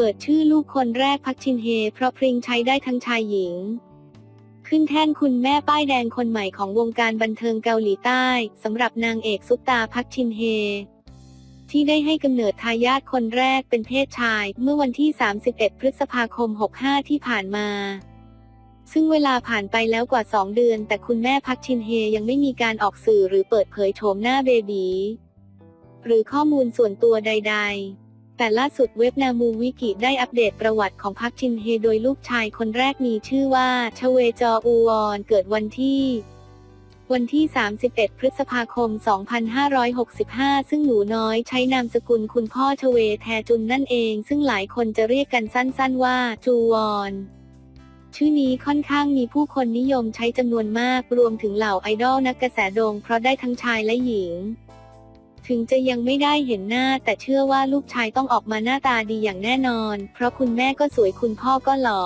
ปิดชื่อลูกคนแรกพักชินเฮ เพราะพริงใช้ได้ทั้งชายหญิง ขึ้นแท่นคุณแม่ป้ายแดงคนใหม่ของวงการบันเทิงเกาหลีใต้สำหรับนางเอกซุปตาพักชินเฮ ที่ได้ให้กำเนิดทายาทคนแรกเป็นเพศชาย เมื่อวันที่ 31 พฤษภาคม 65 ที่ผ่านมาซึ่งเวลาผ่านไปแล้วกว่า 2 เดือน แต่คุณแม่พักชินเฮยังไม่มีการออกสื่อหรือเปิดเผยโฉมหน้าเบบีหรือข้อมูลส่วนตัวใด ๆ แต่ล่าสุดเว็บนามูวิกิได้อัปเดตประวัติของพักชินเฮโดยลูกชายคนแรกมีชื่อว่าชเวจออูวอนเกิดวันที่วันที่ 31 พฤษภาคม 2565 ซึ่งหนูน้อยใช้นามสกุลคุณพ่อชเวแทจุนนั่นเอง ซึ่งหลายคนจะเรียกกันสั้นๆว่า จูวอน ชื่อนี้ค่อนข้างมีผู้คนนิยมใช้จำนวนมาก รวมถึงเหล่าไอดอลนักกระแสโด่งเพราะได้ทั้งชายและหญิง ถึงจะยังไม่ได้เห็นหน้า แต่เชื่อว่าลูกชายต้องออกมาหน้าตาดีอย่างแน่นอน เพราะคุณแม่ก็สวยคุณพ่อก็หล่อ